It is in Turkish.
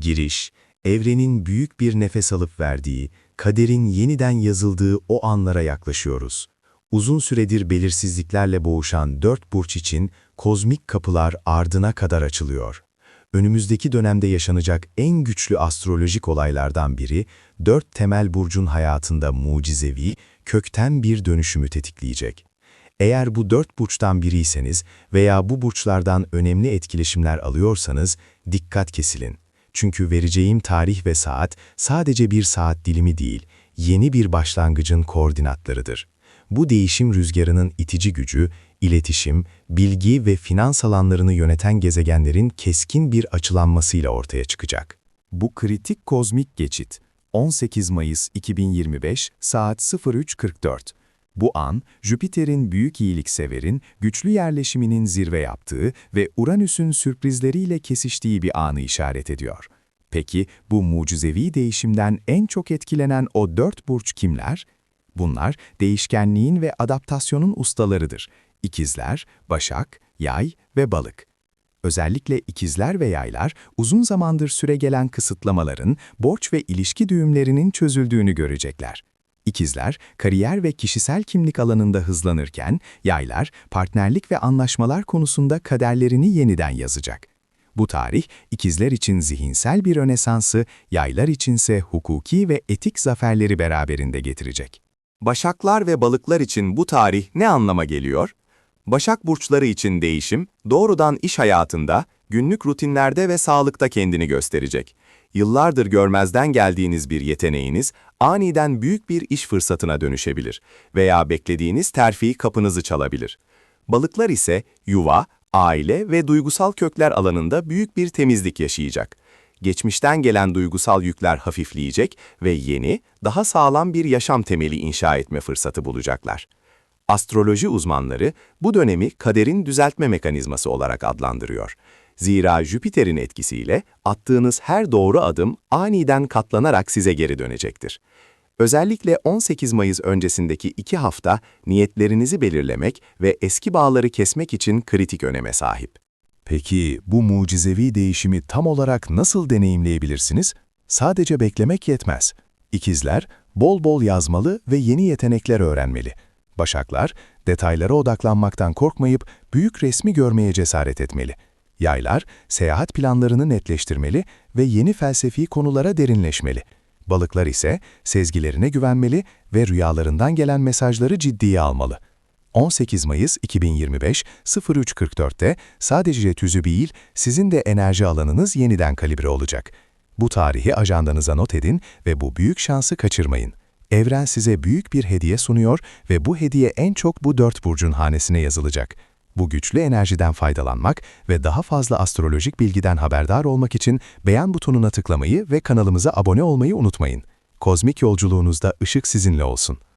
Giriş, evrenin büyük bir nefes alıp verdiği, kaderin yeniden yazıldığı o anlara yaklaşıyoruz. Uzun süredir belirsizliklerle boğuşan dört burç için kozmik kapılar ardına kadar açılıyor. Önümüzdeki dönemde yaşanacak en güçlü astrolojik olaylardan biri, dört temel burcun hayatında mucizevi, kökten bir dönüşümü tetikleyecek. Eğer bu dört burçtan biriyseniz veya bu burçlardan önemli etkileşimler alıyorsanız dikkat kesilin. Çünkü vereceğim tarih ve saat sadece bir saat dilimi değil, yeni bir başlangıcın koordinatlarıdır. Bu değişim rüzgarının itici gücü, iletişim, bilgi ve finans alanlarını yöneten gezegenlerin keskin bir açılanmasıyla ortaya çıkacak. Bu kritik kozmik geçit 18 Mayıs 2025 saat 03.44. Bu an, Jüpiter'in büyük iyilikseverin, güçlü yerleşiminin zirve yaptığı ve Uranüs'ün sürprizleriyle kesiştiği bir anı işaret ediyor. Peki bu mucizevi değişimden en çok etkilenen o dört burç kimler? Bunlar değişkenliğin ve adaptasyonun ustalarıdır. İkizler, Başak, Yay ve Balık. Özellikle ikizler ve yaylar uzun zamandır süregelen kısıtlamaların, borç ve ilişki düğümlerinin çözüldüğünü görecekler. İkizler, kariyer ve kişisel kimlik alanında hızlanırken, yaylar, partnerlik ve anlaşmalar konusunda kaderlerini yeniden yazacak. Bu tarih, ikizler için zihinsel bir rönesansı, yaylar içinse hukuki ve etik zaferleri beraberinde getirecek. Başaklar ve balıklar için bu tarih ne anlama geliyor? Başak burçları için değişim, doğrudan iş hayatında, günlük rutinlerde ve sağlıkta kendini gösterecek. Yıllardır görmezden geldiğiniz bir yeteneğiniz, aniden büyük bir iş fırsatına dönüşebilir veya beklediğiniz terfi kapınızı çalabilir. Balıklar ise yuva, aile ve duygusal kökler alanında büyük bir temizlik yaşayacak. Geçmişten gelen duygusal yükler hafifleyecek ve yeni, daha sağlam bir yaşam temeli inşa etme fırsatı bulacaklar. Astroloji uzmanları bu dönemi kaderin düzeltme mekanizması olarak adlandırıyor. Zira Jüpiter'in etkisiyle attığınız her doğru adım aniden katlanarak size geri dönecektir. Özellikle 18 Mayıs öncesindeki iki hafta niyetlerinizi belirlemek ve eski bağları kesmek için kritik öneme sahip. Peki bu mucizevi değişimi tam olarak nasıl deneyimleyebilirsiniz? Sadece beklemek yetmez. İkizler, bol bol yazmalı ve yeni yetenekler öğrenmeli. Başaklar, detaylara odaklanmaktan korkmayıp büyük resmi görmeye cesaret etmeli. Yaylar, seyahat planlarını netleştirmeli ve yeni felsefi konulara derinleşmeli. Balıklar ise sezgilerine güvenmeli ve rüyalarından gelen mesajları ciddiye almalı. 18 Mayıs 2025 03.44'te sadece tüzü değil, sizin de enerji alanınız yeniden kalibre olacak. Bu tarihi ajandanıza not edin ve bu büyük şansı kaçırmayın. Evren size büyük bir hediye sunuyor ve bu hediye en çok bu dört burcun hanesine yazılacak. Bu güçlü enerjiden faydalanmak ve daha fazla astrolojik bilgiden haberdar olmak için beğen butonuna tıklamayı ve kanalımıza abone olmayı unutmayın. Kozmik yolculuğunuzda ışık sizinle olsun.